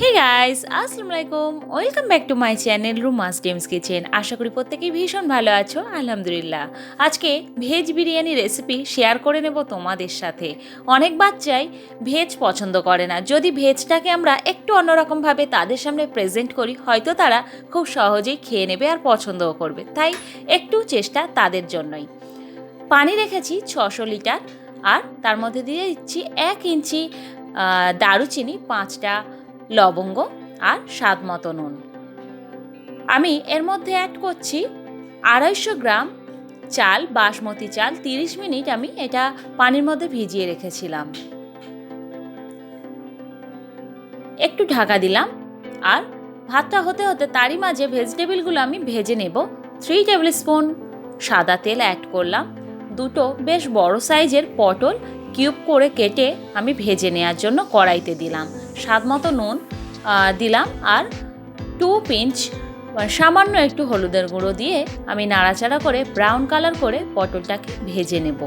হে guys আসসালামু আলাইকুম welcome back to my channel রুমাস ডেমস কিচেন আশা করি প্রত্যেকেই ভীষণ ভালো আছো, আলহামদুলিল্লাহ। আজকে ভেজ বিরিয়ানি রেসিপি শেয়ার করে নেব তোমাদের সাথে। অনেক বাচ্চাই ভেজ পছন্দ করে না। যদি ভেজটাকে আমরা একটু অন্যরকমভাবে তাদের সামনে প্রেজেন্ট করি, হয়তো তারা খুব সহজেই খেয়ে নেবে আর পছন্দও করবে। তাই একটু চেষ্টা তাদের জন্যই। পানি রেখেছি ছশো লিটার আর তার মধ্যে দিয়ে দিচ্ছি এক ইঞ্চি দারুচিনি, পাঁচটা লবঙ্গ আর স্বাদ মতো নুন। আমি এর মধ্যে অ্যাড করছি আড়াইশো গ্রাম চাল, বাসমতি চাল, তিরিশ মিনিট আমি এটা পানির মধ্যে ভিজিয়ে রেখেছিলাম। একটু ঢাকা দিলাম আর ভাতটা হতে হতে তারই মাঝে ভেজিটেবিলগুলো আমি ভেজে নেব। থ্রি টেবিল স্পুন সাদা তেল অ্যাড করলাম। দুটো বেশ বড় সাইজের পটল কিউব করে কেটে আমি ভেজে নেওয়ার জন্য কড়াইতে দিলাম। স্বাদ মতো নুন দিলাম আর টু পিঞ্চ সামান্য একটু হলুদের গুঁড়ো দিয়ে আমি নাড়াচাড়া করে ব্রাউন কালার করে পটলটাকে ভেজে নেব।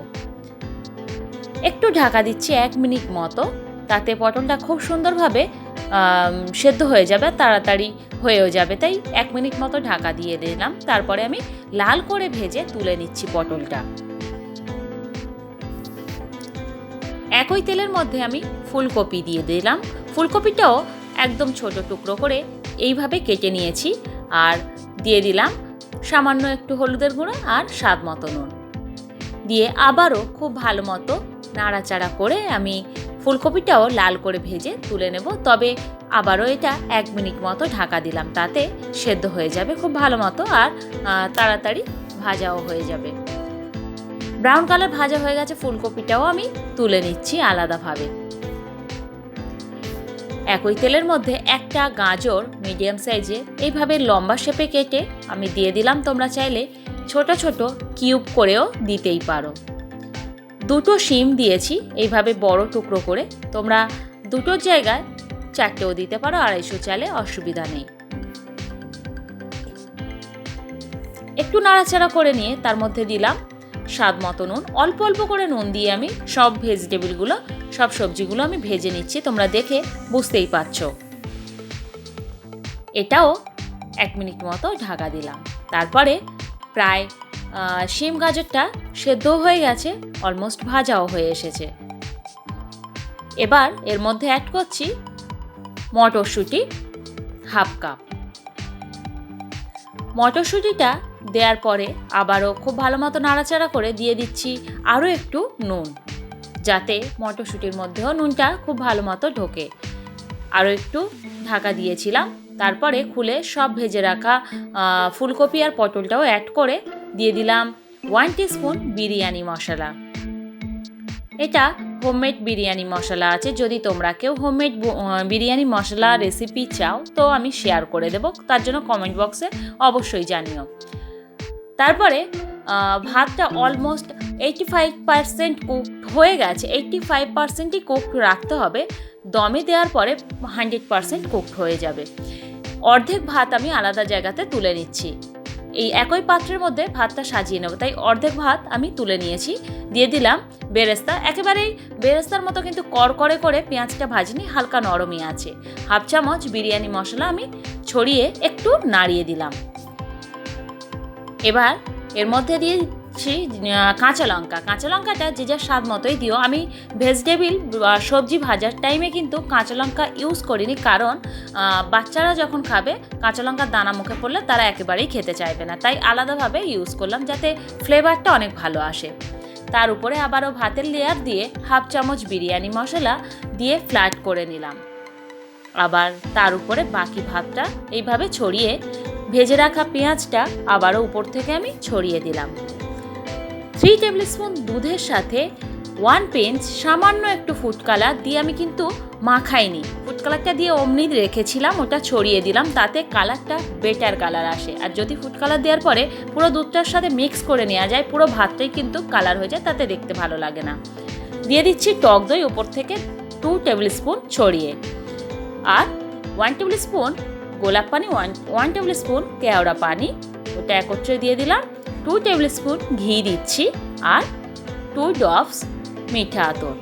একটু ঢাকা দিচ্ছি এক মিনিট মতো, তাতে পটলটা খুব সুন্দরভাবে সেদ্ধ হয়ে যাবে, তাড়াতাড়ি হয়েও যাবে। তাই এক মিনিট মতো ঢাকা দিয়ে দিলাম। তারপরে আমি লাল করে ভেজে তুলে নিচ্ছি পটলটা। একই তেলের মধ্যে আমি ফুলকপি দিয়ে দিলাম। ফুলকপিটাও একদম ছোট টুকরো করে এইভাবে কেটে নিয়েছি আর দিয়ে দিলাম সামান্য একটু হলুদের গুঁড়ো আর স্বাদ মতো নুন। দিয়ে আবারও খুব ভালো মতো নাড়াচাড়া করে আমি ফুলকপিটাও লাল করে ভেজে তুলে নেব। তবে আবারও এটা এক মিনিট মতো ঢাকা দিলাম, তাতে সেদ্ধ হয়ে যাবে খুব ভালো মতো আর তাড়াতাড়ি ভাজাও হয়ে যাবে। ব্রাউন কালার ভাজা হয়ে গেছে ফুলকপিটাও আমি তুলে নিচ্ছি আলাদাভাবে। একই তেলের মধ্যে একটা গাজর মিডিয়াম সাইজে এইভাবে লম্বা শেপে কেটে আমি দিয়ে দিলাম, তোমরা চাইলে ছোট ছোট কিউব করেও দিতেই পারো। দুটো শিম দিয়েছি, এইভাবে বড় টুকরো করে। তোমরা দুটোর জায়গায় চারটেও দিতে পারো, আড়াইশো চালে অসুবিধা নেই। একটু নাড়াচাড়া করে নিয়ে তার মধ্যে দিলাম স্বাদ মতো নুন, অল্প অল্প করে নুন দিয়ে আমি সব ভেজিটেবলগুলো, সব সবজিগুলো আমি ভেজে নিচ্ছি, তোমরা দেখে বুঝতেই পারছ। এটাও এক মিনিট মতো ঢাকা দিলাম। তারপরে প্রায় শিম গাজরটা সেদ্ধ হয়ে গেছে অলমোস্ট ভাজাও হয়ে এসেছে। এবার এর মধ্যে অ্যাড করছি মটরশুঁটি হাফ কাপ। মটরশুঁটিটা দেওয়ার পরে আবারও খুব ভালো মতো নাড়াচাড়া করে দিয়ে দিচ্ছি আরও একটু নুন, যাতে মটরশুঁটির মধ্যেও নুনটা খুব ভালো মতো ঢোকে। আরও একটু ঢাকা দিয়েছিলাম, তারপরে খুলে সব ভেজে রাখা ফুলকপি আর পটলটাও অ্যাড করে দিয়ে দিলাম ওয়ান স্পুন বিরিয়ানি মশলা। এটা হোমমেড বিরিয়ানি মশলা আছে। যদি তোমরা কেউ হোমমেড বিরিয়ানি মশলা রেসিপি চাও, তো আমি শেয়ার করে দেবো। তার জন্য কমেন্ট বক্সে অবশ্যই জানিও। তারপরে ভাতটা almost eighty five percent cooked হয়ে গেছে। এইটটি ফাইভ পার্সেন্টই কুকড রাখতে হবে। দমে দেওয়ার পরে হান্ড্রেড পার্সেন্ট কুকড হয়ে যাবে। অর্ধেক ভাত আমি আলাদা জায়গাতে তুলে নিচ্ছি। এই একই পাত্রের মধ্যে ভাতটা সাজিয়ে নেব। তাই অর্ধেক ভাত আমি তুলে নিয়েছি। দিয়ে দিলাম বেরেস্তা একেবারেই বেরেস্তার মতো কিন্তু কড়কড়ে করে পেঁয়াজটা ভাজিনি হালকা নরমই আছে। হাফ চামচ বিরিয়ানি মশলা আমি ছড়িয়ে একটু নাড়িয়ে দিলাম। এবার এর মধ্যে দিয়েছি আহ, কাঁচা লঙ্কা। কাঁচা লঙ্কাটা যে যার স্বাদ মতোই দিও। আমি ভেজিটেবিল সবজি ভাজার টাইমে কিন্তু কাঁচা লঙ্কা ইউজ করিনি কারণ বাচ্চারা যখন খাবে কাঁচা লঙ্কার দানা মুখে পড়লে তারা একেবারেই খেতে চাইবে না। তাই আলাদাভাবে ইউজ করলাম যাতে ফ্লেভারটা অনেক ভালো আসে। তার উপরে আবারও ভাতের লেয়ার দিয়ে হাফ চামচ বিরিয়ানি মশলা দিয়ে ফ্ল্যাট করে নিলাম। আবার তার উপরে বাকি ভাতটা এইভাবে ছড়িয়ে ভেজে রাখা পেঁয়াজটা আবারও উপর থেকে আমি ছড়িয়ে দিলাম। থ্রি টেবিল স্পুন দুধের সাথে ওয়ান পেঞ্চ সামান্য একটু ফুড কালার দিয়ে আমি কিন্তু মাখাইনি। ফুড কালারটা দিয়ে অমনি রেখেছিলাম, ওটা ছড়িয়ে দিলাম, তাতে কালারটা বেটার কালার আসে। আর যদি ফুড কালার দেওয়ার পরে পুরো দুধটার সাথে মিক্স করে নেওয়া যায়, পুরো ভাতটাই কিন্তু কালার হয়ে যায়, তাতে দেখতে ভালো লাগে না। দিয়ে দিচ্ছি টক দই ওপর থেকে টু টেবিল স্পুন ছড়িয়ে। আর ওয়ান টেবিল স্পুন গোলাপ পানি ওয়ান ওয়ান টেবিল স্পুন কেওড়া পানি, ওটা একত্রে দিয়ে দিলাম। টু টেবিল স্পুন ঘি দিচ্ছি। আর টু ড্রপস মিঠা আতর।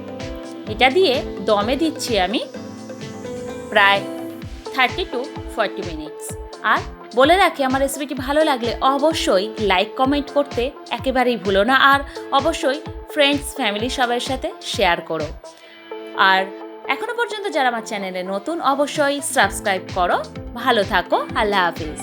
এটা দিয়ে দমে দিচ্ছি আমি প্রায় থার্টি টু ফর্টি মিনিটস আর বলে রাখি, আমার রেসিপিটি ভালো লাগলে অবশ্যই লাইক কমেন্ট করতে একেবারেই ভুলো না। আর অবশ্যই ফ্রেন্ডস ফ্যামিলি সবার সাথে শেয়ার করো। আর এখনও পর্যন্ত যারা আমার চ্যানেলে নতুন, অবশ্যই সাবস্ক্রাইব করো। ভালো থাকো, আল্লাহ হাফিজ।